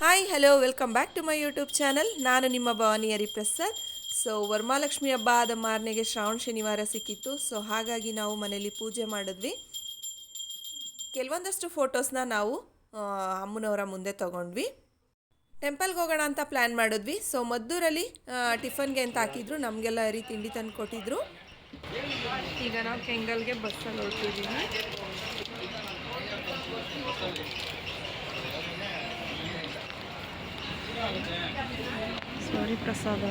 Hi hello welcome back to my YouTube channel ನಾನು ನಿಮ್ಮ Bhavani Hariprasad. So Varamahalakshmi ಹಬ್ಬ ಆದ ಮಾರನೆಗೆ ಶ್ರಾವಣ ಶನಿವಾರ ಸಿಕ್ಕಿತ್ತು. ಸೊ ಹಾಗಾಗಿ ನಾವು ಮನೆಯಲ್ಲಿ ಪೂಜೆ ಮಾಡಿದ್ವಿ. ಕೆಲವೊಂದಷ್ಟು ಫೋಟೋಸ್ನ ನಾವು ಅಮ್ಮನವರ ಮುಂದೆ ತಗೊಂಡ್ವಿ. ಟೆಂಪಲ್ಗೆ ಹೋಗೋಣ ಅಂತ ಪ್ಲ್ಯಾನ್ ಮಾಡಿದ್ವಿ. ಸೊ ಮದ್ದೂರಲ್ಲಿ ಟಿಫನ್ಗೆ ಅಂತ ಹಾಕಿದ್ರು? ನಮಗೆಲ್ಲ ರೀ ತಿಂಡಿ ತಂದು ಕೊಟ್ಟಿದ್ರು. ಈಗ ನಾವು ಕೆಂಗಲ್ಗೆ ಬಸ್ಸಲ್ಲಿ ಹೊರಟಿದ್ದೀವಿ ಸಾರಿ ಪ್ರಸಾದ್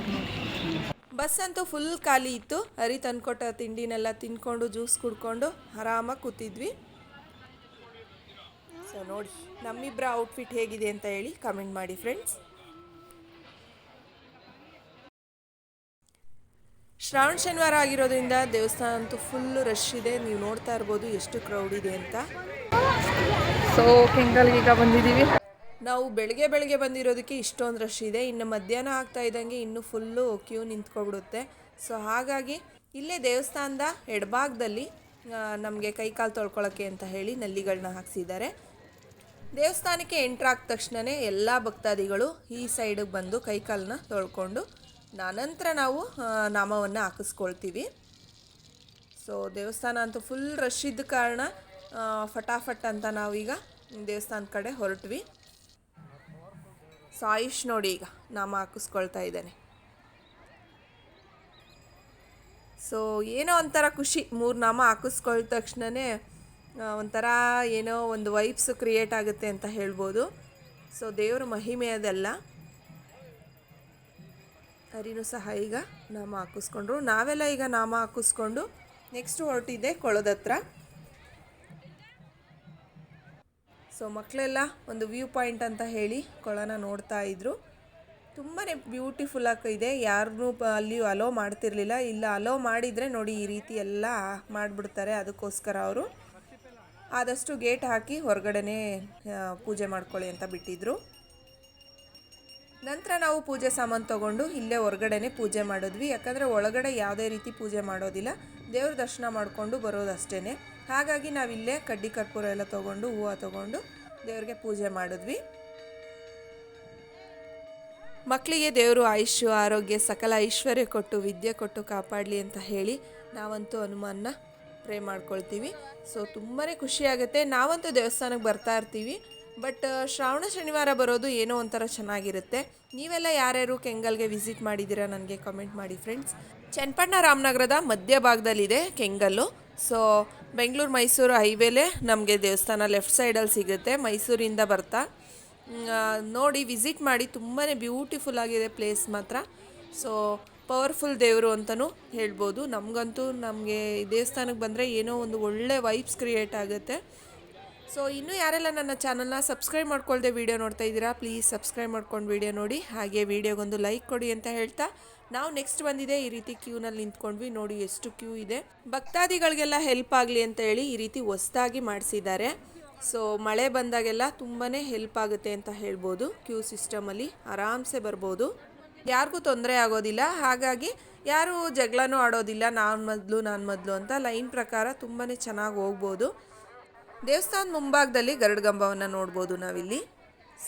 ಬಸ್ ಅಂತೂ ಫುಲ್ ಖಾಲಿ ಇತ್ತು. ಹರಿ ತಂದ್ಕೊಟ್ಟ ತಿಂಡಿನೆಲ್ಲ ತಿನ್ಕೊಂಡು ಜ್ಯೂಸ್ ಕುಡ್ಕೊಂಡು ಆರಾಮಾಗಿ ಕೂತಿದ್ವಿ. ಸೊ ನೋಡಿ ನಮ್ಮಿಬ್ಬರ ಔಟ್ಫಿಟ್ ಹೇಗಿದೆ ಅಂತ ಹೇಳಿ ಕಮೆಂಟ್ ಮಾಡಿ ಫ್ರೆಂಡ್ಸ್ ಶ್ರಾವಣ ಶನಿವಾರ ಆಗಿರೋದ್ರಿಂದ ದೇವಸ್ಥಾನ ಅಂತೂ ಫುಲ್ ರಶ್ ಇದೆ. ನೀವು ನೋಡ್ತಾ ಇರ್ಬೋದು ಎಷ್ಟು ಕ್ರೌಡ್ ಇದೆ ಅಂತ. ಸೊ ಕೆಂಗಲ್ಗೆ ಈಗ ಬಂದಿದ್ದೀವಿ. ನಾವು ಬೆಳಗ್ಗೆ ಬೆಳಗ್ಗೆ ಬಂದಿರೋದಕ್ಕೆ ಇಷ್ಟೊಂದು ರಶ್ ಇದೆ. ಇನ್ನು ಮಧ್ಯಾಹ್ನ ಆಗ್ತಾ ಇದ್ದಂಗೆ ಇನ್ನೂ ಫುಲ್ಲು ಕ್ಯೂ ನಿಂತ್ಕೊಬಿಡುತ್ತೆ. ಸೊ ಹಾಗಾಗಿ ಇಲ್ಲೇ ದೇವಸ್ಥಾನದ ಎಡಭಾಗದಲ್ಲಿ ನಮಗೆ ಕೈಕಾಲು ತೊಳ್ಕೊಳ್ಳೋಕ್ಕೆ ಅಂತ ಹೇಳಿ ನಲ್ಲಿಗಳನ್ನ ಹಾಕ್ಸಿದ್ದಾರೆ. ದೇವಸ್ಥಾನಕ್ಕೆ ಎಂಟ್ರ್ ಆದ ತಕ್ಷಣವೇ ಎಲ್ಲ ಭಕ್ತಾದಿಗಳು ಈ ಸೈಡಿಗೆ ಬಂದು ಕೈಕಾಲನ್ನ ತೊಳ್ಕೊಂಡು ನಾನಂತರ ನಾವು ನಾಮವನ್ನು ಹಾಕಿಸ್ಕೊಳ್ತೀವಿ. ಸೊ ದೇವಸ್ಥಾನ ಅಂತೂ ಫುಲ್ ರಶ್ ಇದ್ದ ಕಾರಣ ಫಟಾಫಟ್ ಅಂತ ನಾವೀಗ ದೇವಸ್ಥಾನದ ಕಡೆ ಹೊರಟ್ವಿ. ಸೊ ಆಯುಷ್ ನೋಡಿ ಈಗ, ನಾಮ ಹಾಕಿಸ್ಕೊಳ್ತಾ ಇದ್ದಾನೆ. ಸೊ ಏನೋ ಒಂಥರ ಖುಷಿ, ಮೂರು ನಾಮ ಹಾಕಿಸ್ಕೊಳ್ದ ತಕ್ಷಣವೇ ಒಂಥರ ಏನೋ ಒಂದು ವೈಬ್ಸ್ ಕ್ರಿಯೇಟ್ ಆಗುತ್ತೆ ಅಂತ ಹೇಳ್ಬೋದು. ಸೊ ದೇವರ ಮಹಿಮೆ ಅದೆಲ್ಲ. ಹರಿನೂ ಸಹ ಈಗ ನಾಮ ಹಾಕಿಸ್ಕೊಂಡ್ರು. ನಾವೆಲ್ಲ ಈಗ ನಾಮ ಹಾಕಿಸ್ಕೊಂಡು ನೆಕ್ಸ್ಟ್ ಹೊರಟಿದ್ದೆ ಕೊಳದ ಹತ್ರ ಸೊ ಮಕ್ಕಳೆಲ್ಲ ಒಂದು ವ್ಯೂ ಪಾಯಿಂಟ್ ಅಂತ ಹೇಳಿ ಕೊಳನ ನೋಡ್ತಾ ಇದ್ರು. ತುಂಬಾ ಬ್ಯೂಟಿಫುಲ್ ಇದೆ. ಯಾರನ್ನೂ ಅಲ್ಲಿ ಅಲೋ ಮಾಡ್ತಿರ್ಲಿಲ್ಲ. ಇಲ್ಲ ಅಲೋ ಮಾಡಿದರೆ ನೋಡಿ ಈ ರೀತಿ ಎಲ್ಲ ಮಾಡಿಬಿಡ್ತಾರೆ ಅದಕ್ಕೋಸ್ಕರ ಅವರು. ಆದಷ್ಟು ಗೇಟ್ ಹಾಕಿ ಹೊರಗಡೆನೇ ಪೂಜೆ ಮಾಡ್ಕೊಳ್ಳಿ ಅಂತ ಬಿಟ್ಟಿದ್ರು. ನಂತರ ನಾವು ಪೂಜೆ ಸಾಮಾನು ತಗೊಂಡು ಇಲ್ಲೇ ಹೊರಗಡೆನೇ ಪೂಜೆ ಮಾಡಿದ್ವಿ. ಯಾಕಂದರೆ ಒಳಗಡೆ ಯಾವುದೇ ರೀತಿ ಪೂಜೆ ಮಾಡೋದಿಲ್ಲ. ದೇವ್ರ ದರ್ಶನ ಮಾಡಿಕೊಂಡು ಬರೋದಷ್ಟೇ ಹಾಗಾಗಿ ನಾವಿಲ್ಲೇ ಕಡ್ಡಿ ಕರ್ಪೂರ ಎಲ್ಲ ತೊಗೊಂಡು, ಹೂವು ತೊಗೊಂಡು ದೇವ್ರಿಗೆ ಪೂಜೆ ಮಾಡಿದ್ವಿ. ಮಕ್ಕಳಿಗೆ ದೇವರು ಆಯುಷ್ಯ, ಆರೋಗ್ಯ, ಸಕಲ ಐಶ್ವರ್ಯ ಕೊಟ್ಟು, ವಿದ್ಯೆ ಕೊಟ್ಟು ಕಾಪಾಡಲಿ ಅಂತ ಹೇಳಿ ನಾವಂತೂ ಹನುಮಾನ್ನ ಪ್ರೇ ಮಾಡ್ಕೊಳ್ತೀವಿ. ಸೊ ತುಂಬಾ ಖುಷಿಯಾಗುತ್ತೆ ನಾವಂತೂ ದೇವಸ್ಥಾನಕ್ಕೆ ಬರ್ತಾ ಇರ್ತೀವಿ. ಬಟ್ ಶ್ರಾವಣ ಶನಿವಾರ ಬರೋದು ಏನೋ ಒಂಥರ ಚೆನ್ನಾಗಿರುತ್ತೆ. ನೀವೆಲ್ಲ ಯಾರ್ಯಾರು ಕೆಂಗಲ್ಗೆ ವಿಸಿಟ್ ಮಾಡಿದ್ದೀರಾ ನನಗೆ ಕಮೆಂಟ್ ಮಾಡಿ ಫ್ರೆಂಡ್ಸ್. ಚನ್ನಪಟ್ಟಣ ರಾಮನಗರದ ಮಧ್ಯಭಾಗದಲ್ಲಿದೆ ಕೆಂಗಲ್ಲು. ಸೊ, ಬೆಂಗಳೂರು ಮೈಸೂರು ಹೈವೇಲೇ ನಮಗೆ ದೇವಸ್ಥಾನ ಲೆಫ್ಟ್ ಸೈಡಲ್ಲಿ ಸಿಗುತ್ತೆ, ಮೈಸೂರಿಂದ ಬರ್ತಾ. ನೋಡಿ ವಿಸಿಟ್ ಮಾಡಿ ತುಂಬಾ ಬ್ಯೂಟಿಫುಲ್ ಆಗಿದೆ ಪ್ಲೇಸ್ ಮಾತ್ರ. ಸೊ, ಪವರ್ಫುಲ್ ದೇವರು ಅಂತಲೂ ಹೇಳ್ಬೋದು. ನಮಗಂತೂ ನಮಗೆ ದೇವಸ್ಥಾನಕ್ಕೆ ಬಂದರೆ ಏನೋ ಒಂದು ಒಳ್ಳೆ ವೈಬ್ಸ್ ಕ್ರಿಯೇಟ್ ಆಗುತ್ತೆ. ಸೊ ಇನ್ನೂ ಯಾರೆಲ್ಲ ನನ್ನ ಚಾನಲ್ನ ಸಬ್ಸ್ಕ್ರೈಬ್ ಮಾಡ್ಕೊಳ್ದೆ ವೀಡಿಯೋ ನೋಡ್ತಾ ಇದ್ದೀರಾ ಪ್ಲೀಸ್ ಸಬ್ಸ್ಕ್ರೈಬ್ ಮಾಡ್ಕೊಂಡು ವೀಡಿಯೋ ನೋಡಿ. ಹಾಗೆ ವೀಡಿಯೋಗೊಂದು ಲೈಕ್ ಕೊಡಿ ಅಂತ ಹೇಳ್ತಾ. ನಾವು ನೆಕ್ಸ್ಟ್ ಬಂದಿದೆ, ಈ ರೀತಿ ಕ್ಯೂನಲ್ಲಿ ನಿಂತ್ಕೊಂಡ್ವಿ. ನೋಡಿ ಎಷ್ಟು ಕ್ಯೂ ಇದೆ. ಭಕ್ತಾದಿಗಳಿಗೆಲ್ಲ ಹೆಲ್ಪ್ ಆಗಲಿ ಅಂತ ಹೇಳಿ ಈ ರೀತಿ ಹೊಸ್ದಾಗಿ ಮಾಡಿಸಿದ್ದಾರೆ. ಸೊ ಮಳೆ ಬಂದಾಗೆಲ್ಲ ತುಂಬಾ ಹೆಲ್ಪ್ ಆಗುತ್ತೆ ಅಂತ ಹೇಳ್ಬೋದು. ಕ್ಯೂ ಸಿಸ್ಟಮಲ್ಲಿ ಆರಾಮ್ಸೆ ಬರ್ಬೋದು. ಯಾರಿಗೂ ತೊಂದರೆ ಆಗೋದಿಲ್ಲ. ಹಾಗಾಗಿ ಯಾರು ಜಗಳನೂ ಆಡೋದಿಲ್ಲ. ನಾನು ಮೊದಲು ನಾನು ಮೊದಲು ಅಂತ ಲೈನ್ ಪ್ರಕಾರ ತುಂಬಾ ಚೆನ್ನಾಗಿ ಹೋಗ್ಬೋದು. ದೇವಸ್ಥಾನದ ಮುಂಭಾಗದಲ್ಲಿ ಗರುಡಗಂಬವನ್ನು ನೋಡ್ಬೋದು ನಾವಿಲ್ಲಿ.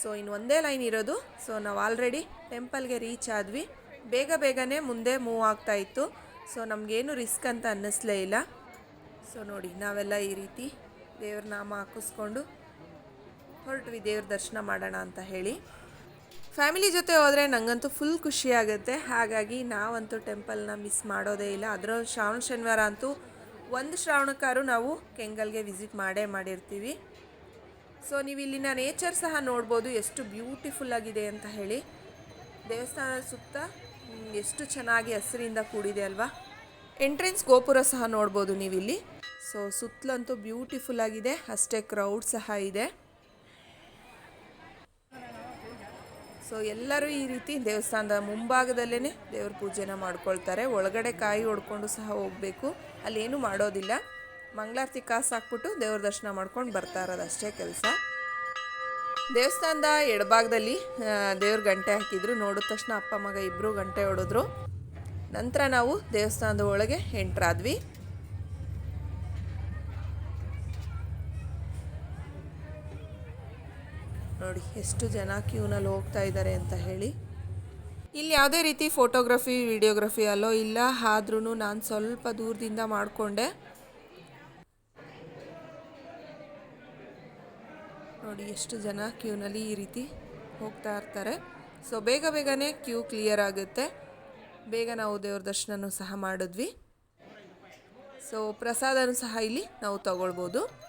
ಸೊ ಇನ್ನು ಒಂದೇ ಲೈನ್ ಇರೋದು. ಸೊ ನಾವು ಆಲ್ರೆಡಿ ಟೆಂಪಲ್ಗೆ ರೀಚ್ ಆದ್ವಿ. ಬೇಗ ಬೇಗನೆ ಮುಂದೆ ಮೂವ್ ಆಗ್ತಾ ಇತ್ತು. ಸೊ ನಮಗೇನು ರಿಸ್ಕ್ ಅಂತ ಅನ್ನಿಸ್ಲೇ ಇಲ್ಲ. ಸೊ ನೋಡಿ, ನಾವೆಲ್ಲ ಈ ರೀತಿ ದೇವ್ರ ನಾಮ ಹಾಕಿಸ್ಕೊಂಡು ಹೊರಟ್ವಿ, ದೇವ್ರ ದರ್ಶನ ಮಾಡೋಣ ಅಂತ ಹೇಳಿ. ಫ್ಯಾಮಿಲಿ ಜೊತೆ ಹೋದರೆ ನನಗಂತೂ ಫುಲ್ ಖುಷಿ ಆಗುತ್ತೆ. ಹಾಗಾಗಿ ನಾವಂತೂ ಟೆಂಪಲ್ನ ಮಿಸ್ ಮಾಡೋದೇ ಇಲ್ಲ. ಅದರ ಶ್ರಾವಣ, ಶನಿವಾರ ಅಂತೂ ಒಂದು ಶ್ರಾವಣಕ್ಕಾರು ನಾವು ಕೆಂಗಲ್ಗೆ ವಿಸಿಟ್ ಮಾಡೇ ಮಾಡಿರ್ತೀವಿ. ಸೊ ನೀವು ಇಲ್ಲಿನ ನೇಚರ್ ಸಹ ನೋಡ್ಬೋದು, ಎಷ್ಟು ಬ್ಯೂಟಿಫುಲ್ ಆಗಿದೆ ಅಂತ ಹೇಳಿ. ದೇವಸ್ಥಾನದ ಸುತ್ತ ಎಷ್ಟು ಚೆನ್ನಾಗಿ ಹಸಿರಿಂದ ಕೂಡಿದೆ ಅಲ್ವಾ? ಎಂಟ್ರೆನ್ಸ್ ಗೋಪುರ ಸಹ ನೋಡ್ಬೋದು ನೀವಿಲ್ಲಿ. ಸೊ, ಸುತ್ತಲಂತೂ ಬ್ಯೂಟಿಫುಲ್ ಆಗಿದೆ, ಅಷ್ಟೇ ಕ್ರೌಡ್ ಸಹ ಇದೆ. ಸೊ ಎಲ್ಲರೂ ಈ ರೀತಿ ದೇವಸ್ಥಾನದ ಮುಂಭಾಗದಲ್ಲೇ ದೇವ್ರ ಪೂಜೆನ ಮಾಡ್ಕೊಳ್ತಾರೆ. ಒಳಗಡೆ ಕಾಯಿ ಹೊಡ್ಕೊಂಡು ಸಹ ಹೋಗಬೇಕು. ಅಲ್ಲೇನು ಮಾಡೋದಿಲ್ಲ. ಮಂಗಳಾರತಿ ಕಾಸು ಹಾಕ್ಬಿಟ್ಟು ದೇವ್ರ ದರ್ಶನ ಮಾಡ್ಕೊಂಡು ಬರ್ತಾ ಇರೋದು ಅಷ್ಟೇ ಕೆಲಸ. ದೇವಸ್ಥಾನದ ಎಡಭಾಗದಲ್ಲಿ ದೇವ್ರ ಗಂಟೆ ಹಾಕಿದ್ರು. ನೋಡಿದ ತಕ್ಷಣ ಅಪ್ಪ, ಮಗ ಇಬ್ಬರು ಗಂಟೆ ಹೊಡೆದ್ರು. ನಂತರ ನಾವು ದೇವಸ್ಥಾನದ ಒಳಗೆ ಎಂಟ್ರಾದ್ವಿ ನೋಡಿ, ಎಷ್ಟು ಜನ ಕ್ಯೂನಲ್ಲಿ ಹೋಗ್ತಾ ಇದ್ದಾರೆ ಅಂತ ಹೇಳಿ. ಇಲ್ಲಿ ಯಾವುದೇ ರೀತಿ ಫೋಟೋಗ್ರಫಿ, ವಿಡಿಯೋಗ್ರಫಿ ಅಲ್ಲೋ ಇಲ್ಲ ಆದ್ರೂ ನಾನು ಸ್ವಲ್ಪ ದೂರದಿಂದ ಮಾಡಿಕೊಂಡೆ. ನೋಡಿ, ಎಷ್ಟು ಜನ ಕ್ಯೂನಲ್ಲಿ ಈ ರೀತಿ ಹೋಗ್ತಾ ಇರ್ತಾರೆ. ಸೊ, ಬೇಗ ಬೇಗನೆ ಕ್ಯೂ ಕ್ಲಿಯರ್ ಆಗುತ್ತೆ. ಬೇಗ ನಾವು ದೇವ್ರ ದರ್ಶನನೂ ಸಹ ಮಾಡಿದ್ವಿ. ಸೊ, ಪ್ರಸಾದನೂ ಸಹ ಇಲ್ಲಿ ನಾವು ತಗೊಳ್ಬೋದು.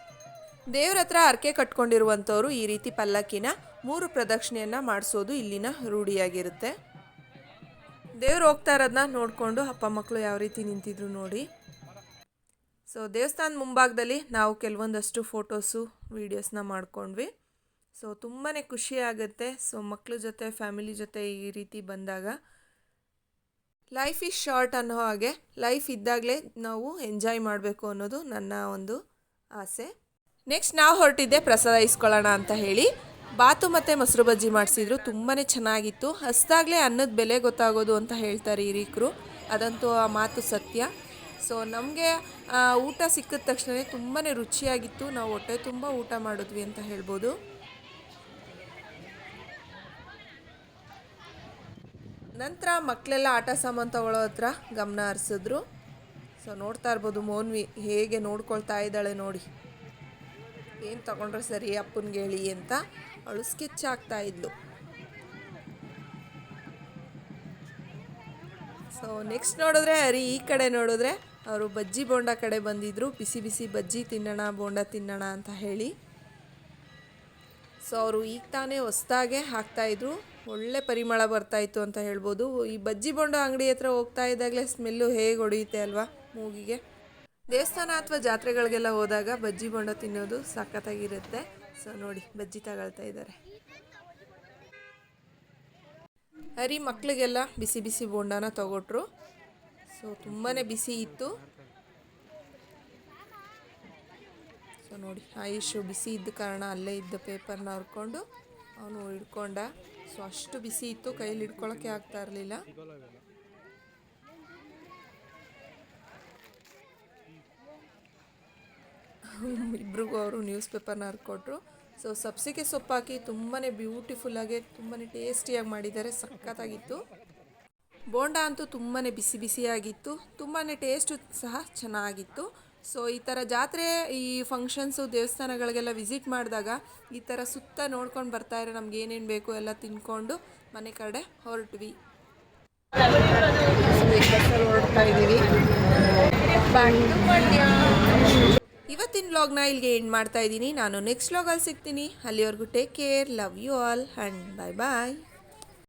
ದೇವ್ರ ಹತ್ರ ಹರಕೆ ಕಟ್ಕೊಂಡಿರುವಂಥವ್ರು ಈ ರೀತಿ ಪಲ್ಲಕ್ಕಿನ ಮೂರು ಪ್ರದಕ್ಷಿಣೆಯನ್ನು ಮಾಡಿಸೋದು ಇಲ್ಲಿನ ರೂಢಿಯಾಗಿರುತ್ತೆ. ದೇವ್ರು ಹೋಗ್ತಾ ಇರೋದನ್ನ ನೋಡಿಕೊಂಡು ಅಪ್ಪ ಮಕ್ಕಳು ಯಾವ ರೀತಿ ನಿಂತಿದ್ರು ನೋಡಿ. ಸೊ ದೇವಸ್ಥಾನದ ಮುಂಭಾಗದಲ್ಲಿ ನಾವು ಕೆಲವೊಂದಷ್ಟು ಫೋಟೋಸು, ವೀಡಿಯೋಸ್ನ ಮಾಡ್ಕೊಂಡ್ವಿ. ಸೊ ತುಂಬಾ ಖುಷಿ ಆಗುತ್ತೆ. ಸೊ ಮಕ್ಕಳ ಜೊತೆ, ಫ್ಯಾಮಿಲಿ ಜೊತೆ ಈ ರೀತಿ ಬಂದಾಗ ಲೈಫ್ ಈಸ್ ಶಾರ್ಟ್ ಅನ್ನೋ ಹಾಗೆ ಲೈಫ್ ಇದ್ದಾಗಲೇ ನಾವು ಎಂಜಾಯ್ ಮಾಡಬೇಕು ಅನ್ನೋದು ನನ್ನ ಒಂದು ಆಸೆ. ನೆಕ್ಸ್ಟ್ ನಾವು ಹೊರಟಿದ್ದೆ ಪ್ರಸಾದ ಇಸ್ಕೊಳ್ಳೋಣ ಅಂತ ಹೇಳಿ. ಬಾತು ಮತ್ತು ಮೊಸರು ಬಜ್ಜಿ ಮಾಡಿಸಿದ್ರು ತುಂಬಾ ಚೆನ್ನಾಗಿತ್ತು. ಹಸ್ದಾಗಲೇ ಅನ್ನದ ಬೆಲೆ ಗೊತ್ತಾಗೋದು ಅಂತ ಹೇಳ್ತಾರೆ ಹಿರೀಕರು ಅದಂತೂ ಆ ಮಾತು ಸತ್ಯ. ಸೊ ನಮಗೆ ಊಟ ಸಿಕ್ಕಿದ ತಕ್ಷಣವೇ ತುಂಬಾ ರುಚಿಯಾಗಿತ್ತು. ನಾವು ಹೊಟ್ಟೆ ತುಂಬ ಊಟ ಮಾಡಿದ್ವಿ ಅಂತ ಹೇಳ್ಬೋದು. ನಂತರ ಮಕ್ಕಳೆಲ್ಲ ಆಟ ಸಾಮಾನು ತಗೊಳ್ಳೋ ಹತ್ರ ಗಮನ ಹರಿಸಿದ್ರು. ಸೊ ನೋಡ್ತಾ ಇರ್ಬೋದು ಮೋನ್ವಿ ಹೇಗೆ ನೋಡ್ಕೊಳ್ತಾ ಇದ್ದಾಳೆ ನೋಡಿ. ಏನು ತಗೊಂಡ್ರೆ ಸರಿ ಅಪ್ಪನಿಗೆ ಹೇಳಿ ಅಂತ ಅವಳು ಸ್ಕೆಚ್ ಆಗ್ತಾ ಇದ್ಲು. ಸೊ ನೆಕ್ಸ್ಟ್ ನೋಡಿದ್ರೆ, ಅರಿ ಈ ಕಡೆ ನೋಡಿದ್ರೆ, ಅವರು ಬಜ್ಜಿ ಬೋಂಡ ಕಡೆ ಬಂದಿದ್ರು. ಬಿಸಿ ಬಿಸಿ ಬಜ್ಜಿ ತಿನ್ನೋಣ, ಬೋಂಡ ತಿನ್ನೋಣ ಅಂತ ಹೇಳಿ. ಸೊ ಅವರು ಈಗ ತಾನೇ ಹೊಸ್ದಾಗೆ ಹಾಕ್ತಾಯಿದ್ರು ಒಳ್ಳೆ ಪರಿಮಳ ಬರ್ತಾಯಿತ್ತು ಅಂತ ಹೇಳ್ಬೋದು. ಈ ಬಜ್ಜಿ ಬೋಂಡ ಅಂಗಡಿ ಹತ್ರ ಹೋಗ್ತಾ ಇದ್ದಾಗಲೇ ಸ್ಮೆಲ್ಲು ಹೇಗೆ ಹೊಡೆಯುತ್ತೆ ಅಲ್ವಾ ಮೂಗಿಗೆ? ದೇವಸ್ಥಾನ ಅಥವಾ ಜಾತ್ರೆಗಳಿಗೆಲ್ಲ ಹೋದಾಗ ಬಜ್ಜಿ ಬೊಂಡ ತಿನ್ನೋದು ಸಖತ್ತಾಗಿರುತ್ತೆ. ಸೊ ನೋಡಿ, ಬಜ್ಜಿ ತಗೊಳ್ತಾ ಇದ್ದಾರೆ. ಹರಿ ಮಕ್ಕಳಿಗೆಲ್ಲ ಬಿಸಿ ಬಿಸಿ ಬೋಂಡನ ತಗೊಟ್ರು. ಸೊ ತುಂಬಾ ಬಿಸಿ ಇತ್ತು. ಸೊ ನೋಡಿ, ಆಯುಷು ಬಿಸಿ ಇದ್ದ ಕಾರಣ ಅಲ್ಲೇ ಇದ್ದ ಪೇಪರ್ನ ಹರ್ಕೊಂಡು ಅವನು ಹಿಡ್ಕೊಂಡ. ಸೊ ಅಷ್ಟು ಬಿಸಿ ಇತ್ತು, ಕೈಲಿ ಹಿಡ್ಕೊಳಕ್ಕೆ ಆಗ್ತಾ ಇರಲಿಲ್ಲ. ಇಬ್ರಿಗೂ ಅವರು ನ್ಯೂಸ್ ಪೇಪರ್ನ ಹರ್ಕೊಟ್ರು ಸೊ ಸಬ್ಸಿಗೆ ಸೊಪ್ಪು ಹಾಕಿ ತುಂಬಾ ಬ್ಯೂಟಿಫುಲ್ಲಾಗಿ ತುಂಬಾ ಟೇಸ್ಟಿಯಾಗಿ ಮಾಡಿದ್ದಾರೆ. ಸಖತ್ತಾಗಿತ್ತು. ಬೋಂಡ ಅಂತೂ ತುಂಬಾ ಬಿಸಿ ಬಿಸಿಯಾಗಿತ್ತು. ತುಂಬಾ ಟೇಸ್ಟು ಸಹ ಚೆನ್ನಾಗಿತ್ತು. ಸೊ ಈ ಥರ ಜಾತ್ರೆ, ಈ ಫಂಕ್ಷನ್ಸು ದೇವಸ್ಥಾನಗಳಿಗೆಲ್ಲ ವಿಸಿಟ್ ಮಾಡಿದಾಗ ಈ ಥರ ಸುತ್ತ ನೋಡ್ಕೊಂಡು ಬರ್ತಾಯಿರೋ ನಮ್ಗೆ ಏನೇನು ಬೇಕು ಎಲ್ಲ ತಿನ್ಕೊಂಡು ಮನೆ ಕಡೆ ಹೊರಟ್ವಿ. ಹೊರಡ್ತಾ ಇದ್ದೀವಿ ವ್ಲಾಗ್ನ ಇಲ್ಲಿಗೆ ಎಂಡ್ ಮಾಡ್ತಾ ಇದ್ದೀನಿ. ನಾನು ನೆಕ್ಸ್ಟ್ ವ್ಲಾಗಲ್ಲಿ ಸಿಗ್ತೀನಿ. ಅಲ್ಲಿವರೆಗೂ take care love you all and bye bye